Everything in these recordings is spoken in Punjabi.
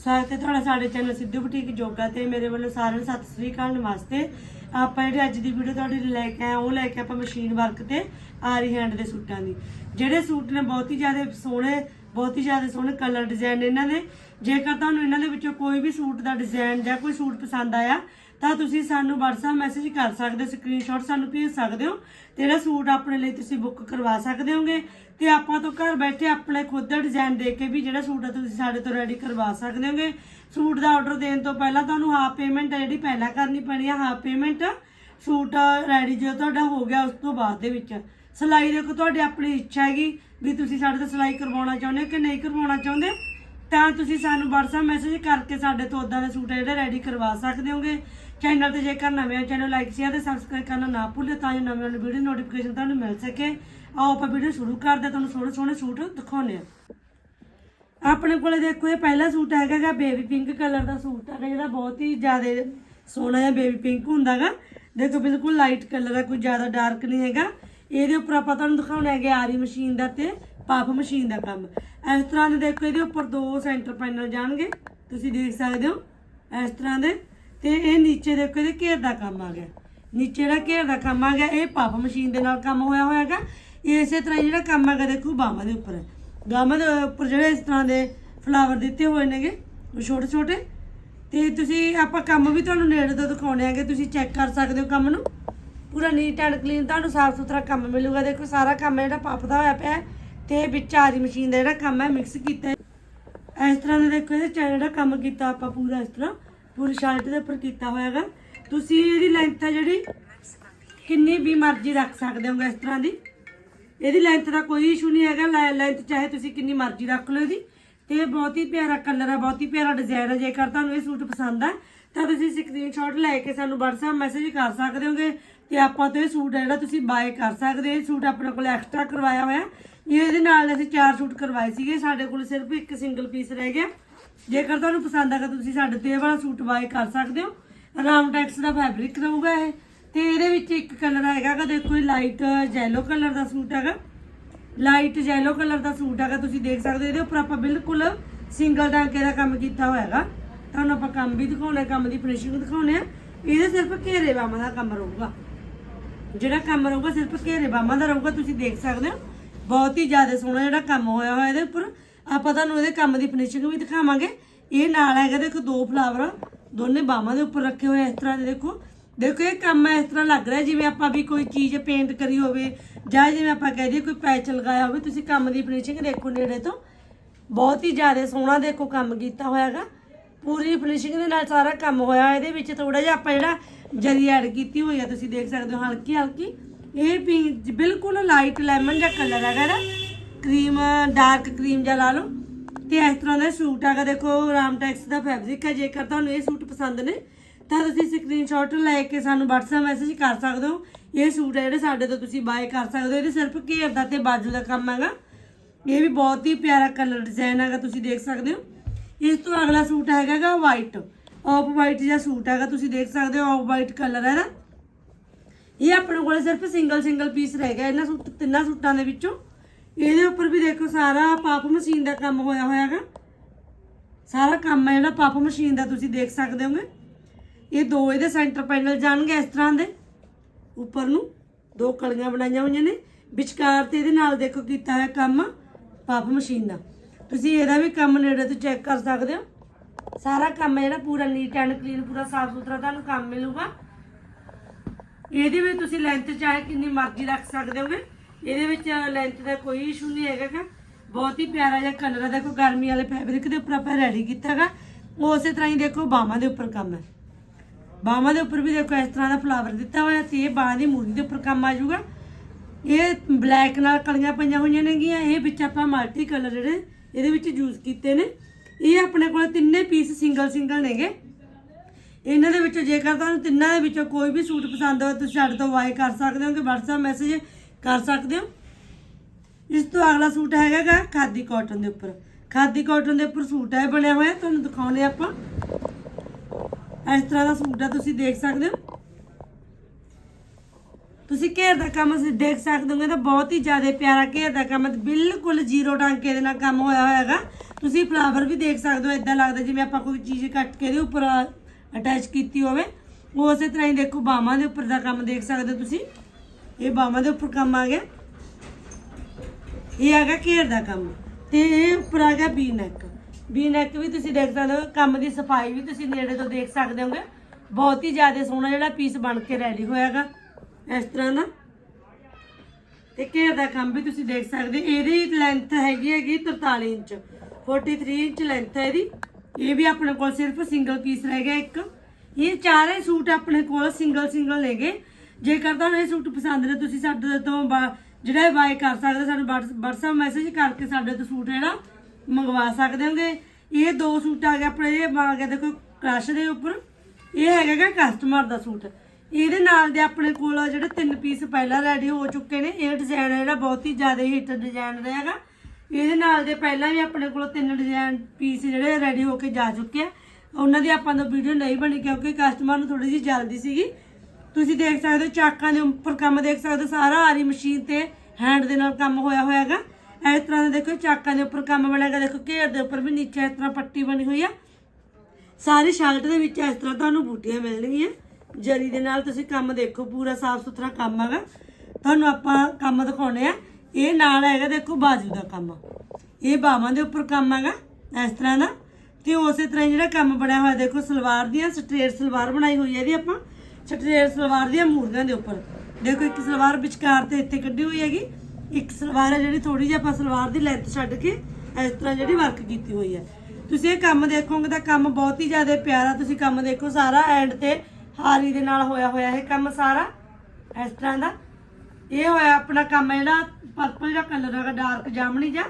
ਸਵਾਗਤ ਹੈ ਤੁਹਾਡਾ ਸਾਡੇ ਚੈਨਲ ਸਿੱਧੂ ਬੁਟੀਕ ਜੋਗਾ ਤੇ ਮੇਰੇ ਵੱਲੋਂ ਸਾਰਿਆਂ ਨੂੰ ਸਤਿ ਸ੍ਰੀ ਅਕਾਲ, ਨਮਸਤੇ। ਆਪਾਂ ਜਿਹੜੀ ਅੱਜ ਦੀ ਵੀਡੀਓ ਤੁਹਾਡੇ ਲਈ ਲੈ ਕੇ ਆਏ ਉਹ ਲੈ ਕੇ ਆਪਾਂ ਮਸ਼ੀਨ ਵਰਕ ਤੇ ਆਰੀ ਹੈਂਡ ਦੇ ਸੂਟਾਂ ਦੀ। ਜਿਹੜੇ ਸੂਟ ਨੇ ਬਹੁਤ ਹੀ ਜ਼ਿਆਦਾ ਸੋਹਣੇ, ਬਹੁਤ ਹੀ ਜ਼ਿਆਦਾ ਸੋਹਣੇ ਕਲਰ ਡਿਜ਼ਾਈਨ ਇਹਨਾਂ ਦੇ। ਜੇਕਰ ਤੁਹਾਨੂੰ ਇਹਨਾਂ ਦੇ ਵਿੱਚੋਂ ਕੋਈ ਵੀ ਸੂਟ ਦਾ ਡਿਜ਼ਾਈਨ ਜਾਂ ਕੋਈ ਸੂਟ ਪਸੰਦ ਆਇਆ ਤਾਂ ਤੁਸੀਂ ਸਾਨੂੰ WhatsApp ਮੈਸੇਜ ਕਰ ਸਕਦੇ ਹੋ ਸਕਰੀਨਸ਼ਾਟ ਸਾਨੂੰ ਭੇਜ ਸਕਦੇ ਹੋ ਤੇ ਜਿਹੜਾ ਸੂਟ ਆਪਣੇ ਲਈ ਤੁਸੀਂ ਬੁੱਕ ਕਰਵਾ ਸਕਦੇ ਹੋਗੇ ਤੇ ਆਪਾਂ ਤੋਂ ਘਰ ਬੈਠੇ ਆਪਣੇ ਖੁਦ ਦਾ ਡਿਜ਼ਾਈਨ ਦੇ ਕੇ ਵੀ ਜਿਹੜਾ ਸੂਟ ਆ ਤੁਸੀਂ ਸਾਡੇ ਤੋਂ ਰੈਡੀ ਕਰਵਾ ਸਕਦੇ ਹੋਗੇ। ਸੂਟ ਦਾ ਆਰਡਰ ਦੇਣ ਤੋਂ ਪਹਿਲਾਂ ਤੁਹਾਨੂੰ ਹਾਫ ਪੇਮੈਂਟ ਜਿਹੜੀ ਪਹਿਲਾਂ ਕਰਨੀ ਪੈਣੀ ਆ ਹਾਫ ਪੇਮੈਂਟ ਸੂਟ ਰੈਡੀ ਜੇ ਤੁਹਾਡਾ ਹੋ ਗਿਆ ਉਸ ਤੋਂ ਬਾਅਦ ਦੇ ਵਿੱਚ। ਸਿਲਾਈ ਦੇਖੋ ਤੁਹਾਡੀ ਆਪਣੀ ਇੱਛਾ ਹੈਗੀ ਵੀ ਤੁਸੀਂ ਸਾਡੇ ਤੋਂ ਸਿਲਾਈ ਕਰਵਾਉਣਾ ਚਾਹੁੰਦੇ ਹੋ ਕਿ ਨਹੀਂ ਕਰਵਾਉਣਾ ਚਾਹੁੰਦੇ, ਤਾਂ ਤੁਸੀਂ ਸਾਨੂੰ WhatsApp ਮੈਸੇਜ ਕਰਕੇ ਸਾਡੇ ਤੋਂ ਉਦਾਂ ਦੇ ਸੂਟ ਜਿਹੜੇ ਰੈਡੀ ਕਰਵਾ ਸਕਦੇ ਹੋਗੇ। ਚੈਨਲ ਤੇ ਜੇਕਰ ਨਵੇਂ ਹੋ ਚੈਨਲ ਲਾਈਕ ਸ਼ੇਅਰ ਤੇ ਸਬਸਕ੍ਰਾਈਬ ਕਰਨਾ ਨਾ ਭੁੱਲਿਓ, ਤਾਂ ਜੋ ਨਵੇਂ ਨਵੀਂ ਵੀਡੀਓ ਨੋਟੀਫਿਕੇਸ਼ਨ ਤੁਹਾਨੂੰ ਮਿਲ ਸਕੇ। ਆਓ ਆਪਾਂ ਵੀਡੀਓ ਸ਼ੁਰੂ ਕਰਦੇ ਤੁਹਾਨੂੰ ਸੋਹਣੇ ਸੋਹਣੇ ਸੂਟ ਦਿਖਾਉਂਦੇ ਆ ਆਪਣੇ ਕੋਲੇ ਦੇਖੋ, ਇਹ ਪਹਿਲਾ ਸੂਟ ਹੈਗਾ ਬੇਬੀ ਪਿੰਕ ਕਲਰ ਦਾ ਸੂਟ ਹੈਗਾ, ਜਿਹੜਾ ਬਹੁਤ ਹੀ ਜ਼ਿਆਦਾ ਸੋਹਣਾ ਜਿਹਾ ਬੇਬੀ ਪਿੰਕ ਹੁੰਦਾਗਾ ਦੇਖੋ, ਬਿਲਕੁਲ ਲਾਈਟ ਕਲਰ ਹੈ ਕੋਈ ਜ਼ਿਆਦਾ ਡਾਰਕ ਨਹੀਂ ਹੈਗਾ। ਇਹਦੇ ਉੱਪਰ ਆਪਾਂ ਤੁਹਾਨੂੰ ਦਿਖਾਉਣਾ ਹੈਗਾ ਆਰੀ ਮਸ਼ੀਨ ਦਾ ਤੇ ਪਾਪ ਮਸ਼ੀਨ ਦਾ ਕੰਮ। ਇਸ ਤਰ੍ਹਾਂ ਦੇ ਦੇਖੋ, ਇਹਦੇ ਉੱਪਰ ਦੋ ਸੈਂਟਰ ਪੈਨਲ ਜਾਣਗੇ, ਤੁਸੀਂ ਦੇਖ ਸਕਦੇ ਹੋ। ਇਸ ਤਰ੍ਹਾਂ ਦੇ ਤੇ ਇਹ ਨੀਚੇ ਦੇਖੋ ਇਹਦੇ ਘੇਰ ਦਾ ਕੰਮ ਆ ਗਿਆ। ਨੀਚੇ ਜਿਹੜਾ ਘੇਰ ਦਾ ਕੰਮ ਆ ਗਿਆ, ਇਹ ਪੱਪ ਮਸ਼ੀਨ ਦੇ ਨਾਲ ਕੰਮ ਹੋਇਆ ਹੋਇਆ ਹੈਗਾ। ਇਸੇ ਤਰ੍ਹਾਂ ਹੀ ਜਿਹੜਾ ਕੰਮ ਹੈਗਾ ਦੇਖੋ ਬਾਹਾਂ ਦੇ ਉੱਪਰ। ਹੈ ਗਾਮਾਂ ਦੇ ਉੱਪਰ ਜਿਹੜੇ ਇਸ ਤਰ੍ਹਾਂ ਦੇ ਫਲਾਵਰ ਦਿੱਤੇ ਹੋਏ ਨੇਗੇ, ਉਹ ਛੋਟੇ ਛੋਟੇ। ਤੇ ਤੁਸੀਂ ਆਪਾਂ ਕੰਮ ਵੀ ਤੁਹਾਨੂੰ ਨੇੜੇ ਤੋਂ ਦਿਖਾਉਣੇ ਆਗੇ ਤੁਸੀਂ ਚੈੱਕ ਕਰ ਸਕਦੇ ਹੋ ਕੰਮ ਨੂੰ। ਪੂਰਾ ਨੀਟ ਐਂਡ ਕਲੀਨ ਤੁਹਾਨੂੰ ਸਾਫ਼ ਸੁਥਰਾ ਕੰਮ ਮਿਲੂਗਾ। ਦੇਖੋ ਸਾਰਾ ਕੰਮ ਜਿਹੜਾ ਪੱਪਦਾ ਹੋਇਆ ਪਿਆ ਹੈ। ਤੇ ਵਿੱਚ ਆਰੀ ਮਸ਼ੀਨ ਦਾ ਜਿਹੜਾ ਕੰਮ ਹੈ ਮਿਕਸ ਕੀਤਾ ਇਸ ਤਰ੍ਹਾਂ ਦਾ ਦੇਖੋ ਇਹਦੇ ਚ ਜਿਹੜਾ ਕੰਮ ਕੀਤਾ ਆਪਾਂ ਪੂਰਾ ਇਸ ਤਰ੍ਹਾਂ। ਪੂਰੀ ਸ਼ਰਟ ਦੇ ਉੱਪਰ ਕੀਤਾ ਹੋਇਆਗਾ। ਤੁਸੀਂ ਇਹਦੀ ਲੈਂਥ ਹੈ ਜਿਹੜੀ, ਕਿੰਨੀ ਵੀ ਮਰਜ਼ੀ ਰੱਖ ਸਕਦੇ ਹੋਗੇ ਇਸ ਤਰ੍ਹਾਂ ਦੀ। ਇਹਦੀ ਲੈਂਥ ਦਾ ਕੋਈ ਇਸ਼ੂ ਨਹੀਂ ਹੈਗਾ ਲੈਂਥ ਚਾਹੇ ਤੁਸੀਂ ਕਿੰਨੀ ਮਰਜ਼ੀ ਰੱਖ ਲਓ ਇਹਦੀ। ਤੇ ਬਹੁਤ ਹੀ ਪਿਆਰਾ ਕਲਰ ਹੈ ਬਹੁਤ ਹੀ ਪਿਆਰਾ ਡਿਜ਼ਾਈਨ ਹੈ ਜੇਕਰ ਤੁਹਾਨੂੰ ਇਹ ਸੂਟ ਪਸੰਦ ਹੈ ਤਾਂ ਤੁਸੀਂ ਸਕਰੀਨਸ਼ਾਟ ਲੈ ਕੇ ਸਾਨੂੰ WhatsApp ਮੈਸੇਜ ਕਰ ਸਕਦੇ ਹੋਗੇ ਤੇ ਆਪਾਂ ਤੋਂ ਇਹ ਸੂਟ ਹੈ ਜਿਹੜਾ ਤੁਸੀਂ ਬਾਏ ਕਰ ਸਕਦੇ ਹੋ। ਇਹ ਸੂਟ ਆਪਣੇ ਕੋਲ ਐਕਸਟਰਾ ਕਰਵਾਇਆ ਹੋਇਆ। ਇਹਦੇ ਨਾਲ ਅਸੀਂ ਚਾਰ ਸੂਟ ਕਰਵਾਏ ਸੀਗੇ। ਸਾਡੇ ਕੋਲ ਸਿਰਫ ਇੱਕ ਸਿੰਗਲ ਪੀਸ ਰਹਿ ਗਿਆ। ਜੇਕਰ ਤੁਹਾਨੂੰ ਪਸੰਦ ਆਗਾ ਤੁਸੀਂ ਸਾਡੇ ਤੇ ਇਹ ਵਾਲਾ ਸੂਟ ਬਾਏ ਕਰ ਸਕਦੇ ਹੋ। ਰਾਮ ਟੈਕਸ ਦਾ ਫੈਬਰਿਕ ਰਹੂਗਾ ਇਹ। ਤੇ ਇਹਦੇ ਵਿੱਚ ਇੱਕ ਕਲਰ ਹੈਗਾ ਦੇਖੋ ਇਹ ਲਾਈਟ ਜੈਲੋ ਕਲਰ ਦਾ ਸੂਟ ਹੈਗਾ। ਲਾਈਟ ਜੈਲੋ ਕਲਰ ਦਾ ਸੂਟ ਹੈਗਾ, ਤੁਸੀਂ ਦੇਖ ਸਕਦੇ ਹੋ। ਇਹਦੇ ਉੱਪਰ ਆਪਾਂ ਬਿਲਕੁਲ ਸਿੰਗਲ ਟਾਂਕੇ ਦਾ ਕੰਮ ਕੀਤਾ ਹੋਇਆ ਹੈਗਾ। ਤੁਹਾਨੂੰ ਆਪਾਂ ਕੰਮ ਵੀ ਦਿਖਾਉਣਾ, ਕੰਮ ਦੀ ਫਿਨਿਸ਼ਿੰਗ ਦਿਖਾਉਣੇ ਆ। ਇਹਦੇ ਸਿਰਫ ਘੇਰੇ ਬਾਹਾਂ ਦਾ ਕੰਮ ਰਹੂਗਾ। ਜਿਹੜਾ ਕੰਮ ਰਹੂਗਾ ਸਿਰਫ ਘੇਰੇ ਬਾਹਾਂ ਦਾ ਰਹੂਗਾ, ਤੁਸੀਂ ਦੇਖ ਸਕਦੇ ਹੋ। ਬਹੁਤ ਹੀ ਜ਼ਿਆਦਾ ਸੋਹਣਾ ਜਿਹੜਾ ਕੰਮ ਹੋਇਆ ਹੋਇਆ ਇਹਦੇ ਉੱਪਰ। ਆਪਾਂ ਤੁਹਾਨੂੰ ਇਹਦੇ ਕੰਮ ਦੀ ਫਿਨਿਸ਼ਿੰਗ ਵੀ ਦਿਖਾਵਾਂਗੇ। ਇਹ ਨਾਲ ਹੈਗਾ ਦੇਖੋ ਦੋ ਫਲਾਵਰ ਦੋਨੇ ਬਾਹਾਂ ਦੇ ਉੱਪਰ ਰੱਖੇ ਹੋਏ ਇਸ ਤਰ੍ਹਾਂ ਦੇ ਦੇਖੋ। ਦੇਖੋ ਇਹ ਕੰਮ ਇਸ ਤਰ੍ਹਾਂ ਲੱਗ ਰਿਹਾ, ਜਿਵੇਂ ਆਪਾਂ ਵੀ ਕੋਈ ਚੀਜ਼ ਪੇਂਟ ਕਰੀ ਹੋਵੇ ਜਾਂ ਜਿਵੇਂ ਆਪਾਂ ਕਹਿ ਦਈਏ ਕੋਈ ਪੈਚ ਲਗਾਇਆ ਹੋਵੇ, ਤੁਸੀਂ ਕੰਮ ਦੀ ਫਿਨਿਸ਼ਿੰਗ ਦੇਖੋ ਨੇੜੇ ਤੋਂ। ਬਹੁਤ ਹੀ ਜ਼ਿਆਦਾ ਸੋਹਣਾ ਦੇਖੋ ਕੰਮ ਕੀਤਾ ਹੋਇਆਗਾ ਪੂਰੀ ਫਿਨਿਸ਼ਿੰਗ ਦੇ ਨਾਲ ਸਾਰਾ ਕੰਮ ਹੋਇਆ, ਇਹਦੇ ਵਿੱਚ ਥੋੜਾ ਜਿਹਾ ਆਪਾਂ ਜਿਹੜਾ ਜਰੀ ਐਡ ਕੀਤੀ ਹੋਈ ਆ, ਤੁਸੀਂ ਦੇਖ ਸਕਦੇ ਹੋ ਹਲਕੀ ਹਲਕੀ ਇਹ ਪਿੰਕ ਬਿਲਕੁਲ ਲਾਈਟ ਲੈਮਨ ਜਿਹਾ ਕਲਰ ਹੈਗਾ ਨਾ ਕਰੀਮ, ਡਾਰਕ ਕਰੀਮ ਜਿਹਾ ਲਾ ਲਓ। ਤੇ ਇਸ ਤਰ੍ਹਾਂ ਦਾ ਸੂਟ ਹੈਗਾ, ਦੇਖੋ ਰਾਮਟੈਕਸ ਦਾ ਫੈਬਰਿਕ ਹੈ। ਜੇਕਰ ਤੁਹਾਨੂੰ ਇਹ ਸੂਟ ਪਸੰਦ ਨੇ, ਤਾਂ ਤੁਸੀਂ ਸਕਰੀਨਸ਼ਾਟ ਲੈ ਕੇ ਸਾਨੂੰ WhatsApp ਮੈਸੇਜ ਕਰ ਸਕਦੇ ਹੋ। ਇਹ ਸੂਟ ਹੈ, ਜਿਹੜੇ ਸਾਡੇ ਤੋਂ ਤੁਸੀਂ ਬਾਏ ਕਰ ਸਕਦੇ ਹੋ। ਇਹਦੇ ਸਿਰਫ ਘੇਰ ਦਾ ਤੇ ਬਾਜੂ ਦਾ ਕੰਮ ਹੈਗਾ। ਇਹ ਵੀ ਬਹੁਤ ਹੀ ਪਿਆਰਾ ਕਲਰ ਡਿਜ਼ਾਈਨ ਹੈਗਾ, ਤੁਸੀਂ ਦੇਖ ਸਕਦੇ ਹੋ। ਇਸ ਤੋਂ ਅਗਲਾ ਸੂਟ ਹੈਗਾਗਾ ਵਾਈਟ ਆਫ ਵਾਈਟ ਜਿਹਾ ਸੂਟ ਹੈਗਾ, ਤੁਸੀਂ ਦੇਖ ਸਕਦੇ ਹੋ ਆਫ ਵਾਈਟ ਕਲਰ ਹੈ ਨਾ। ਇਹ ਆਪਣੇ ਕੋਲ ਸਿਰਫ ਸਿੰਗਲ ਸਿੰਗਲ ਪੀਸ ਰਹਿ ਗਿਆ। ਇਹਨਾਂ ਸੂਟ ਤਿੰਨਾਂ ਸੂਟਾਂ ਦੇ ਵਿੱਚੋਂ ਇਹਦੇ ਉੱਪਰ ਵੀ ਦੇਖੋ ਸਾਰਾ ਪਾਪ ਮਸ਼ੀਨ ਦਾ ਕੰਮ ਹੋਇਆ ਹੋਇਆ ਹੈਗਾ ਸਾਰਾ ਕੰਮ ਹੈ ਜਿਹੜਾ ਪਾਪ ਮਸ਼ੀਨ ਦਾ, ਤੁਸੀਂ ਦੇਖ ਸਕਦੇ ਹੋਗੇ। ਇਹ ਦੋ ਇਹਦੇ ਸੈਂਟਰ ਪੈਨਲ ਜਾਣਗੇ ਇਸ ਤਰ੍ਹਾਂ ਦੇ। ਉੱਪਰ ਨੂੰ ਦੋ ਕਲੀਆਂ ਬਣਾਈਆਂ ਹੋਈਆਂ ਨੇ। ਵਿਚਕਾਰ ਤੇ ਇਹਦੇ ਨਾਲ ਦੇਖੋ ਕੀਤਾ ਹੋਇਆ ਕੰਮ ਪਾਪ ਮਸ਼ੀਨ ਦਾ। ਤੁਸੀਂ ਇਹਦਾ ਵੀ ਕੰਮ ਨੇੜੇ ਤੋਂ ਚੈੱਕ ਕਰ ਸਕਦੇ ਹੋ। ਸਾਰਾ ਕੰਮ ਹੈ ਜਿਹੜਾ ਪੂਰਾ ਨੀਟ ਐਂਡ ਕਲੀਨ ਪੂਰਾ ਸਾਫ਼ ਸੁਥਰਾ ਤੁਹਾਨੂੰ ਕੰਮ ਮਿਲੂਗਾ। ਇਹਦੇ ਵਿੱਚ ਤੁਸੀਂ ਲੈਂਥ ਚਾਹੇ ਕਿੰਨੀ ਮਰਜ਼ੀ ਰੱਖ ਸਕਦੇ ਹੋਗੇ। ਇਹਦੇ ਵਿੱਚ ਲੈਂਥ ਦਾ ਕੋਈ ਇਸ਼ੂ ਨਹੀਂ ਹੈਗਾ ਬਹੁਤ ਹੀ ਪਿਆਰਾ ਜਿਹਾ ਕਲਰ ਹੈ ਦੇਖੋ, ਗਰਮੀ ਵਾਲੇ ਫੈਬਰਿਕ ਦੇ ਉੱਪਰ ਆਪਾਂ ਰੈਡੀ ਕੀਤਾ ਹੈਗਾ ਉਸੇ ਤਰ੍ਹਾਂ ਹੀ ਦੇਖੋ, ਬਾਹਾਂ ਦੇ ਉੱਪਰ ਕੰਮ ਹੈ। ਬਾਹਾਂ ਦੇ ਉੱਪਰ ਵੀ ਦੇਖੋ, ਇਸ ਤਰ੍ਹਾਂ ਦਾ ਫਲਾਵਰ ਦਿੱਤਾ ਹੋਇਆ ਸੀ ਇਹ ਬਾਹਾਂ ਦੀ ਮੂਰੀ ਦੇ ਉੱਪਰ ਕੰਮ ਆ ਜਾਊਗਾ। ਇਹ ਬਲੈਕ ਨਾਲ ਕਲੀਆਂ ਪਈਆਂ ਹੋਈਆਂ ਨੇਗੀਆਂ। ਇਹ ਵਿੱਚ ਆਪਾਂ ਮਲਟੀ ਕਲਰ ਜਿਹੜੇ, ਇਹਦੇ ਵਿੱਚ ਯੂਜ਼ ਕੀਤੇ ਨੇ। ਇਹ ਆਪਣੇ ਕੋਲ ਤਿੰਨੇ ਪੀਸ ਸਿੰਗਲ ਸਿੰਗਲ ਨੇਗੇ। ਇਹਨਾਂ ਦੇ ਵਿੱਚੋਂ ਜੇਕਰ ਤੁਹਾਨੂੰ ਤਿੰਨਾਂ ਦੇ ਵਿੱਚੋਂ ਕੋਈ ਵੀ ਸੂਟ ਪਸੰਦ ਹੋਵੇ, ਤੁਸੀਂ ਸਾਡੇ ਤੋਂ ਬਾਏ ਕਰ ਸਕਦੇ ਹੋ ਕਿ WhatsApp ਮੈਸੇਜ ਕਰ ਸਕਦੇ ਹੋ? ਇਸ ਤੋਂ ਅਗਲਾ ਸੂਟ ਹੈਗਾ ਖਾਦੀ ਕਾਟਨ ਦੇ ਉੱਪਰ। ਖਾਦੀ ਕਾਟਨ ਦੇ ਉੱਪਰ ਸੂਟ ਹੈ ਬਣਿਆ ਹੋਇਆ, ਤੁਹਾਨੂੰ ਦਿਖਾਉਣੇ ਆਪਾਂ। ਇਸ ਤਰ੍ਹਾਂ ਦਾ ਸੂਟ ਆ ਤੁਸੀਂ ਦੇਖ ਸਕਦੇ ਹੋ? ਤੁਸੀਂ ਘੇਰ ਦਾ ਕੰਮ ਅਸੀਂ ਦੇਖ ਸਕਦੇ ਹੋ ਤਾਂ ਬਹੁਤ ਹੀ ਜ਼ਿਆਦਾ ਪਿਆਰਾ ਘੇਰ ਦਾ ਕੰਮ ਬਿਲਕੁਲ ਜ਼ੀਰੋ ਟਾਂਕੇ ਦੇ ਨਾਲ ਕੰਮ ਹੋਇਆ ਹੋਇਆ ਹੈਗਾ ਤੁਸੀਂ ਫਲਾਵਰ ਵੀ ਦੇਖ ਸਕਦੇ ਹੋ ਇਦਾਂ ਲੱਗਦਾ ਜਿਵੇਂ ਆਪਾਂ ਕੋਈ ਚੀਜ਼ ਕੱਟ ਕੇ ਇਹਦੇ ਉੱਪਰ ਅਟੈਚ ਕੀਤੀ ਹੋਵੇ। ਉਸੇ ਤਰ੍ਹਾਂ ਹੀ ਦੇਖੋ ਬਾਹਾਂ ਦੇ ਉੱਪਰ ਦਾ ਕੰਮ ਦੇਖ ਸਕਦੇ ਹੋ ਤੁਸੀਂ। ਇਹ ਬਾਹਾਂ ਦੇ ਉੱਪਰ ਕੰਮ ਆ ਗਿਆ। ਇਹ ਹੈਗਾ ਘੇਰ ਦਾ ਕੰਮ। ਤੇ ਇਹ ਉੱਪਰ ਆ ਗਿਆ ਵੀ ਨੈਕ ਵੀ ਨੈਕ ਵੀ ਤੁਸੀਂ ਦੇਖ ਸਕਦੇ ਹੋ, ਕੰਮ ਦੀ ਸਫ਼ਾਈ ਵੀ ਤੁਸੀਂ ਨੇੜੇ ਤੋਂ ਦੇਖ ਸਕਦੇ ਹੋਗੇ। ਬਹੁਤ ਹੀ ਜ਼ਿਆਦਾ ਸੋਹਣਾ ਜਿਹੜਾ ਪੀਸ ਬਣ ਕੇ ਰੈਡੀ ਹੋਇਆਗਾ ਇਸ ਤਰ੍ਹਾਂ ਦਾ। ਤੇ ਘੇਰ ਦਾ ਕੰਮ ਵੀ ਤੁਸੀਂ ਦੇਖ ਸਕਦੇ ਇਹਦੀ ਲੈਂਥ ਹੈਗੀ ਹੈਗੀ 43 ਇੰਚ। 43 ਇੰਚ ਲੈਂਥ ਹੈ ਇਹਦੀ। ਇਹ ਵੀ ਆਪਣੇ ਕੋਲ ਸਿਰਫ ਸਿੰਗਲ ਪੀਸ ਰਹਿ ਗਿਆ ਇੱਕ। ਇਹ ਚਾਰੇ ਸੂਟ ਆਪਣੇ ਕੋਲ ਸਿੰਗਲ ਸਿੰਗਲ ਹੈਗੇ। ਜੇਕਰ ਤੁਹਾਨੂੰ ਇਹ ਸੂਟ ਪਸੰਦ ਨੇ ਤੁਸੀਂ ਸਾਡੇ ਤੋਂ ਬਾ- ਜਿਹੜਾ ਬਾਏ ਕਰ ਸਕਦੇ ਹੋ, ਸਾਨੂੰ WhatsApp ਮੈਸੇਜ ਕਰਕੇ ਸਾਡੇ ਤੋਂ ਸੂਟ ਜਿਹੜਾ ਮੰਗਵਾ ਸਕਦੇ ਹੋਗੇ। ਇਹ ਦੋ ਸੂਟ ਆ ਗਏ ਆਪਣੇ ਇਹ ਆ ਗਿਆ ਦੇਖੋ ਕ੍ਰਸ਼ ਦੇ ਉੱਪਰ। ਇਹ ਹੈਗਾ ਕਸਟਮਰ ਦਾ ਸੂਟ। ਇਹਦੇ ਨਾਲ ਦੇ ਆਪਣੇ ਕੋਲ ਜਿਹੜੇ ਤਿੰਨ ਪੀਸ ਪਹਿਲਾਂ ਰੈਡੀ ਹੋ ਚੁੱਕੇ ਨੇ। ਇਹ ਡਿਜ਼ਾਈਨ ਜਿਹੜਾ ਬਹੁਤ ਹੀ ਜ਼ਿਆਦਾ ਹਿੱਟ ਡਿਜ਼ਾਈਨ ਰਹੇਗਾ ਇਹਦੇ ਨਾਲ ਦੇ ਪਹਿਲਾਂ ਵੀ ਆਪਣੇ ਕੋਲ ਤਿੰਨ ਡਿਜ਼ਾਈਨ ਪੀਸ ਜਿਹੜੇ ਰੈਡੀ ਹੋ ਕੇ ਜਾ ਚੁੱਕੇ ਆ। ਉਹਨਾਂ ਦੀ ਆਪਾਂ ਤੋਂ ਵੀਡੀਓ ਨਹੀਂ ਬਣੀ ਕਿਉਂਕਿ ਕਸਟਮਰ ਨੂੰ ਥੋੜੀ ਜਿਹੀ ਜਲਦੀ ਸੀਗੀ। ਤੁਸੀਂ ਦੇਖ ਸਕਦੇ ਹੋ ਚਾਕਾਂ ਦੇ ਉੱਪਰ ਕੰਮ, ਦੇਖ ਸਕਦੇ ਹੋ ਸਾਰਾ ਆਰੀ ਮਸ਼ੀਨ ਤੇ ਹੈਂਡ ਦੇ ਨਾਲ ਕੰਮ ਹੋਇਆ ਹੋਇਆਗਾ ਇਸ ਤਰ੍ਹਾਂ ਦਾ ਦੇਖੋ ਚਾਕਾਂ ਦੇ ਉੱਪਰ ਕੰਮ ਬਣਿਆਗਾ ਦੇਖੋ ਘੇਰ ਦੇ ਉੱਪਰ ਵੀ ਨੀਚੇ ਇਸ ਤਰ੍ਹਾਂ ਪੱਟੀ ਬਣੀ ਹੋਈ ਆ। ਸਾਰੀ ਸ਼ਰਟ ਦੇ ਵਿੱਚ ਇਸ ਤਰ੍ਹਾਂ ਤੁਹਾਨੂੰ ਬੂਟੀਆਂ ਮਿਲਣਗੀਆਂ। ਜਰੀ ਦੇ ਨਾਲ ਤੁਸੀਂ ਕੰਮ ਦੇਖੋ, ਪੂਰਾ ਸਾਫ਼ ਸੁਥਰਾ ਕੰਮ ਹੈਗਾ। ਤੁਹਾਨੂੰ ਆਪਾਂ ਕੰਮ ਦਿਖਾਉਣੇ ਆ। ਇਹ ਨਾਲ ਹੈਗਾ ਦੇਖੋ ਬਾਜੂ ਦਾ ਕੰਮ। ਇਹ ਬਾਹਾਂ ਦੇ ਉੱਪਰ ਕੰਮ ਹੈਗਾ, ਇਸ ਤਰ੍ਹਾਂ ਦਾ ਤੇ ਉਸੇ ਤਰ੍ਹਾਂ ਹੀ ਜਿਹੜਾ ਕੰਮ ਬਣਿਆ ਹੋਇਆ ਦੇਖੋ, ਸਲਵਾਰ ਦੀਆਂ ਸਟ੍ਰੇਟ ਸਲਵਾਰ ਬਣਾਈ ਹੋਈ ਹੈ ਇਹਦੀ ਆਪਾਂ। ਸਟ੍ਰੇਟ ਸਲਵਾਰ ਦੀਆਂ ਮੂਰੀਆਂ ਦੇ ਉੱਪਰ। ਦੇਖੋ, ਇੱਕ ਸਲਵਾਰ ਵਿਚਕਾਰ ਤੇ ਇੱਥੇ ਕੱਢੀ ਹੋਈ ਹੈਗੀ। ਇੱਕ ਸਲਵਾਰ ਹੈ ਜਿਹੜੀ ਥੋੜੀ ਜਿਹੀ ਆਪਾਂ ਸਲਵਾਰ ਦੀ ਲੈਂਥ ਛੱਡ ਕੇ ਇਸ ਤਰ੍ਹਾਂ ਜਿਹੜੀ ਵਰਕ ਕੀਤੀ ਹੋਈ ਹੈ। ਤੁਸੀਂ ਇਹ ਕੰਮ ਦੇਖੋਗੇ ਤਾਂ ਕੰਮ ਬਹੁਤ ਹੀ ਜ਼ਿਆਦਾ ਪਿਆਰਾ ਤੁਸੀਂ ਕੰਮ ਦੇਖੋ ਸਾਰਾ ਐਂਡ ਤੇ ਹਾਰੀ ਦੇ ਨਾਲ ਹੋਇਆ ਹੋਇਆ ਇਹ ਕੰਮ ਸਾਰਾ। ਇਸ ਤਰ੍ਹਾਂ ਦਾ। ਇਹ ਹੋਇਆ ਆਪਣਾ ਕੰਮ ਜਿਹੜਾ ਪਰਪਲ ਜਿਹਾ ਕਲਰ ਹੈਗਾ ਡਾਰਕ ਜਾਮਣੀ ਜਿਹਾ।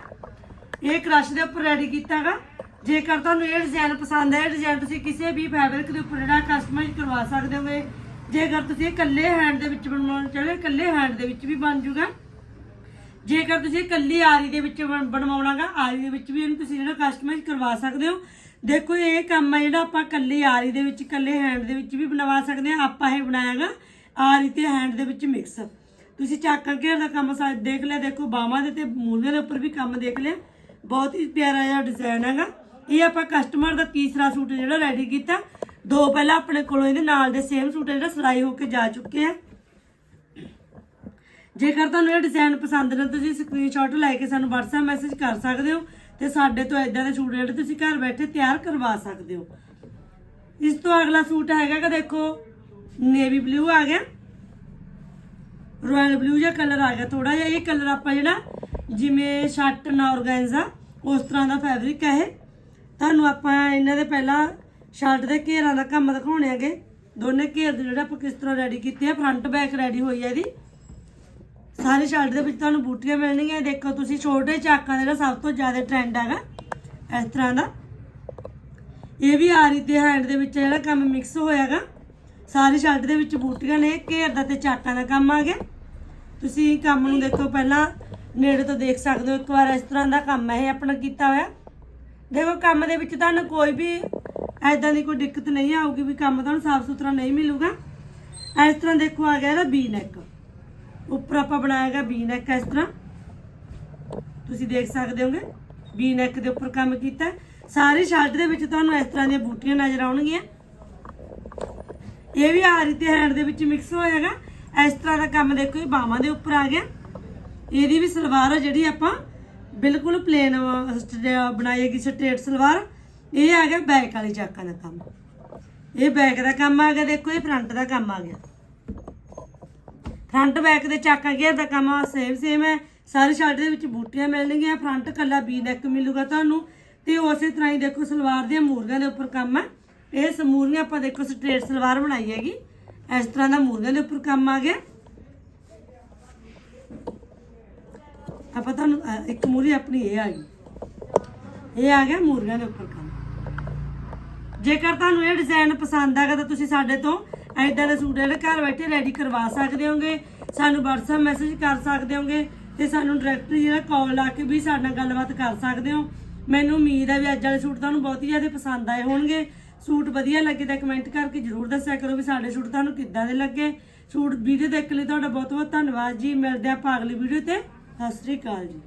ਇਹ ਕ੍ਰਸ਼ ਦੇ ਉੱਪਰ ਰੈਡੀ ਕੀਤਾਗਾ। ਜੇਕਰ ਤੁਹਾਨੂੰ ਇਹ ਡਿਜ਼ਾਈਨ ਪਸੰਦ ਹੈ ਇਹ ਡਿਜ਼ਾਈਨ ਤੁਸੀਂ ਕਿਸੇ ਵੀ ਫੈਬਰਿਕ ਦੇ ਉੱਪਰ ਜਿਹੜਾ ਕਸਟਮਾਈਜ਼ ਕਰਵਾ ਸਕਦੇ ਹੋਗੇ ਜੇਕਰ ਤੁਸੀਂ ਇਹ ਇਕੱਲੇ ਹੈਂਡ ਦੇ ਵਿੱਚ ਬਣਵਾਉਣਾ ਚਾਹੋ ਇਕੱਲੇ ਹੈਂਡ ਦੇ ਵਿੱਚ ਵੀ ਬਣ ਜੂਗਾ। ਜੇਕਰ ਤੁਸੀਂ ਇਕੱਲੀ ਆਰੀ ਦੇ ਵਿੱਚ ਬਣ- ਬਣਵਾਉਣਾਗਾ, ਆਰੀ ਦੇ ਵਿੱਚ ਵੀ ਇਹਨੂੰ ਤੁਸੀਂ ਜਿਹੜਾ ਕਸਟਮਾਈਜ਼ ਕਰਵਾ ਸਕਦੇ ਹੋ। ਦੇਖੋ, ਇਹ ਕੰਮ ਹੈ ਜਿਹੜਾ ਆਪਾਂ ਇਕੱਲੀ ਆਰੀ ਦੇ ਵਿੱਚ, ਇਕੱਲੇ ਹੈਂਡ ਦੇ ਵਿੱਚ ਵੀ ਬਣਵਾ ਸਕਦੇ ਹਾਂ। ਆਪਾਂ ਇਹ ਬਣਾਇਆਗਾ ਆਰੀ ਤੇ ਹੈਂਡ ਦੇ ਵਿੱਚ ਮਿਕਸ ਤੁਸੀਂ ਚਾਕਾਂ ਘੇਰ ਦਾ ਕੰਮ ਸਾ ਦੇਖ ਲਿਆ, ਦੇਖੋ ਬਾਹਾਂ ਦੇ ਤੇ ਮੂਲੀਆਂ ਦੇ ਉੱਪਰ ਵੀ ਕੰਮ ਦੇਖ ਲਿਆ। ਬਹੁਤ ਹੀ ਪਿਆਰਾ ਜਿਹਾ ਡਿਜ਼ਾਈਨ ਹੈਗਾ। ਇਹ ਆਪਾਂ ਕਸਟਮਰ ਦਾ ਤੀਸਰਾ ਸੂਟ ਜਿਹੜਾ ਰੈਡੀ ਕੀਤਾ। ਦੋ ਪਹਿਲਾਂ ਆਪਣੇ ਕੋਲੋਂ ਇਹਦੇ ਨਾਲ ਦੇ ਸੇਮ ਸੂਟ ਜਿਹੜਾ ਸਿਲਾਈ ਹੋ ਕੇ ਜਾ ਚੁੱਕੇ ਆ। ਜੇਕਰ ਤੁਹਾਨੂੰ ਇਹ ਡਿਜ਼ਾਈਨ ਪਸੰਦ ਨੇ, ਤੁਸੀਂ ਸਕਰੀਨਸ਼ਾਟ ਲੈ ਕੇ ਸਾਨੂੰ WhatsApp ਮੈਸੇਜ ਕਰ ਸਕਦੇ ਹੋ ਤੇ ਸਾਡੇ ਤੋਂ ਇਦਾਂ ਦੇ ਸੂਟ ਜਿਹੜੇ ਤੁਸੀਂ ਘਰ ਬੈਠੇ ਤਿਆਰ ਕਰਵਾ ਸਕਦੇ ਹੋ। ਇਸ ਤੋਂ ਅਗਲਾ ਸੂਟ ਹੈਗਾ ਕਿ ਦੇਖੋ ਨੇਵੀ ਬਲੂ ਆ ਗਿਆ। ਰਾਇਲ ਬਲੂ ਜਿਹਾ ਕਲਰ ਆ ਗਿਆ ਥੋੜਾ ਜਿਹਾ। ਇਹ ਕਲਰ ਆਪਾਂ ਜਿਹੜਾ ਜਿਵੇਂ ਸ਼ਰਟ ਨਾ ਔਰਗੈਂਜ਼ਾ ਉਸ ਤਰ੍ਹਾਂ ਦਾ ਫੈਬਰਿਕ ਹੈ ਇਹ। ਤੁਹਾਨੂੰ ਆਪਾਂ ਇਹਨਾਂ ਦੇ ਪਹਿਲਾਂ ਸ਼ਰਟ ਦੇ ਘੇਰਾਂ ਦਾ ਕੰਮ ਦਿਖਾਉਣੇ ਹੈਗੇ। ਦੋਨੇ ਘੇਰ ਦੇ ਜਿਹੜਾ ਆਪਾਂ ਕਿਸ ਤਰ੍ਹਾਂ ਰੈਡੀ ਕੀਤੇ ਆ ਫਰੰਟ ਬੈਕ ਰੈਡੀ ਹੋਈ ਹੈ ਇਹਦੀ। ਸਾਰੇ ਸ਼ਰਟ ਦੇ ਵਿੱਚ ਤੁਹਾਨੂੰ ਬੂਟੀਆਂ ਮਿਲਣਗੀਆਂ। ਦੇਖੋ ਤੁਸੀਂ ਛੋਟੇ ਚਾਕਾਂ ਦਾ ਜਿਹੜਾ ਸਭ ਤੋਂ ਜ਼ਿਆਦਾ ਟ੍ਰੈਂਡ ਹੈਗਾ, ਇਸ ਤਰ੍ਹਾਂ ਦਾ। ਇਹ ਵੀ ਆਰੀ ਤੇ ਹੈਂਡ ਦੇ ਵਿੱਚ ਜਿਹੜਾ ਕੰਮ ਮਿਕਸ ਹੋਇਆਗਾ ਸਾਰੇ ਸ਼ਰਟ ਦੇ ਵਿੱਚ ਬੂਟੀਆਂ ਨੇ, ਘੇਰ ਦਾ ਤੇ ਚਾਕਾਂ ਦਾ ਕੰਮ ਆ ਗਿਆ। ਤੁਸੀਂ ਕੰਮ ਨੂੰ ਦੇਖੋ ਪਹਿਲਾਂ, ਨੇੜੇ ਤੋਂ ਦੇਖ ਸਕਦੇ ਹੋ, ਇੱਕ ਵਾਰ ਇਸ ਤਰ੍ਹਾਂ ਦਾ ਕੰਮ ਹੈ ਇਹ ਆਪਣਾ ਕੀਤਾ ਹੋਇਆ। ਦੇਖੋ ਕੰਮ ਦੇ ਵਿੱਚ ਤੁਹਾਨੂੰ ਕੋਈ ਵੀ ਐਦਾਂ ਦੀ ਕੋਈ ਦਿੱਕਤ ਨਹੀਂ ਆਊਗੀ ਵੀ ਕੰਮ ਤੁਹਾਨੂੰ ਸਾਫ਼ ਸੁਥਰਾ ਨਹੀਂ ਮਿਲੂਗਾ। ਇਸ ਤਰ੍ਹਾਂ ਦੇਖੋ ਆ ਗਿਆ ਇਹਦਾ ਬੀ ਨੈਕ ਉੱਪਰ ਆਪਾਂ ਬਣਾਇਆਗਾ ਬੀ ਨੈਕ ਇਸ ਤਰ੍ਹਾਂ। ਤੁਸੀਂ ਦੇਖ ਸਕਦੇ ਹੋਗੇ, ਬੀ ਨੈਕ ਦੇ ਉੱਪਰ ਕੰਮ ਕੀਤਾ। ਸਾਰੇ ਸਾਰੀ ਸ਼ਰਟ ਦੇ ਵਿੱਚ ਤੁਹਾਨੂੰ ਇਸ ਤਰ੍ਹਾਂ ਦੀਆਂ ਬੂਟੀਆਂ ਨਜ਼ਰ ਆਉਣਗੀਆਂ। ਇਹ ਵੀ ਆਰੀ ਤੇ ਹੈਂਡ ਦੇ ਵਿੱਚ ਮਿਕਸ ਹੋਇਆਗਾ ਇਸ ਤਰ੍ਹਾਂ ਦਾ ਕੰਮ ਦੇਖੋ, ਇਹ ਬਾਹਾਂ ਦੇ ਉੱਪਰ ਆ ਗਿਆ। ਇਹਦੀ ਵੀ ਸਲਵਾਰ ਆ ਜਿਹੜੀ ਆਪਾਂ ਬਿਲਕੁਲ ਪਲੇਨ ਬਣਾਈ ਹੈਗੀ ਸਟ੍ਰੇਟ ਸਲਵਾਰ। ਇਹ ਆ ਗਿਆ ਬੈਕ ਵਾਲੀ ਚਾਕਾਂ ਦਾ ਕੰਮ। ਇਹ ਬੈਕ ਦਾ ਕੰਮ ਆ ਗਿਆ, ਦੇਖੋ ਇਹ ਫਰੰਟ ਦਾ ਕੰਮ ਆ ਗਿਆ। ਫਰੰਟ ਬੈਕ ਦੇ ਚਾਕਾਂ ਘੇਰ ਦਾ ਕੰਮ ਸੇਮ ਸੇਮ ਹੈ। ਸਾਰੀ ਸ਼ਰਟ ਦੇ ਵਿੱਚ ਬੂਟੀਆਂ ਮਿਲਣਗੀਆਂ ਫਰੰਟ ਕੱਲਾ ਬੀ ਨੈਕ ਮਿਲੂਗਾ ਤੁਹਾਨੂੰ। ਤੇ ਉਸੇ ਤਰ੍ਹਾਂ ਹੀ ਦੇਖੋ ਸਲਵਾਰ ਦੀਆਂ ਮੂਰੀਆਂ ਦੇ ਉੱਪਰ ਕੰਮ ਹੈ ਇਹ ਸਮੂਰੀਆਂ ਆਪਾਂ ਦੇਖੋ ਸਟ੍ਰੇਟ ਸਲਵਾਰ ਬਣਾਈ ਹੈਗੀ। ਇਸ ਤਰ੍ਹਾਂ ਦਾ ਮੂਰੀਆਂ ਦੇ ਉੱਪਰ ਕੰਮ ਆ ਗਿਆ। ਆਪਾਂ ਤੁਹਾਨੂੰ ਇੱਕ ਮੂਰੀ ਆਪਣੀ ਇਹ ਆ ਗਈ। ਇਹ ਆ ਗਿਆ ਮੂਰੀਆਂ ਦੇ ਉੱਪਰ ਕੰਮ। ਜੇਕਰ ਤੁਹਾਨੂੰ ਇਹ ਡਿਜ਼ਾਈਨ ਪਸੰਦ ਆਗਾ ਤਾਂ ਤੁਸੀਂ ਸਾਡੇ ਤੋਂ ਐਦਾਂ ਦੇ ਸੂਟ ਜਿਹੜੇ ਘਰ ਬੈਠੇ ਰੈਡੀ ਕਰਵਾ ਸਕਦੇ ਹੋਗੇ, ਸਾਨੂੰ WhatsApp ਮੈਸੇਜ ਕਰ ਸਕਦੇ ਹੋਗੇ ਤੇ ਸਾਨੂੰ ਡਾਇਰੈਕਟ ਜਿਹੜਾ ਕਾਲ ਲਾ ਕੇ ਵੀ ਸਾਡੇ ਨਾਲ ਗੱਲਬਾਤ ਕਰ ਸਕਦੇ ਹੋ। ਮੈਨੂੰ ਉਮੀਦ ਹੈ ਵੀ ਅੱਜ ਵਾਲੇ ਸੂਟ ਤੁਹਾਨੂੰ ਬਹੁਤ ਹੀ ਜ਼ਿਆਦਾ ਪਸੰਦ ਆਏ ਹੋਣਗੇ। ਸੂਟ ਵਧੀਆ ਲੱਗੇ ਤਾਂ ਕਮੈਂਟ ਕਰਕੇ ਜਰੂਰ ਦੱਸਿਆ ਕਰੋ ਵੀ ਸਾਡੇ ਸੂਟ ਤੁਹਾਨੂੰ ਕਿੱਦਾਂ ਦੇ ਲੱਗੇ। ਸੂਟ ਵੀਡੀਓ ਦੇਖਣ ਲਈ ਤੁਹਾਡਾ ਬਹੁਤ ਬਹੁਤ ਧੰਨਵਾਦ ਜੀ। ਮਿਲਦੇ ਆਪਾਂ ਅਗਲੀ ਵੀਡੀਓ ਤੇ। ਸਤਿ ਸ੍ਰੀ ਅਕਾਲ ਜੀ।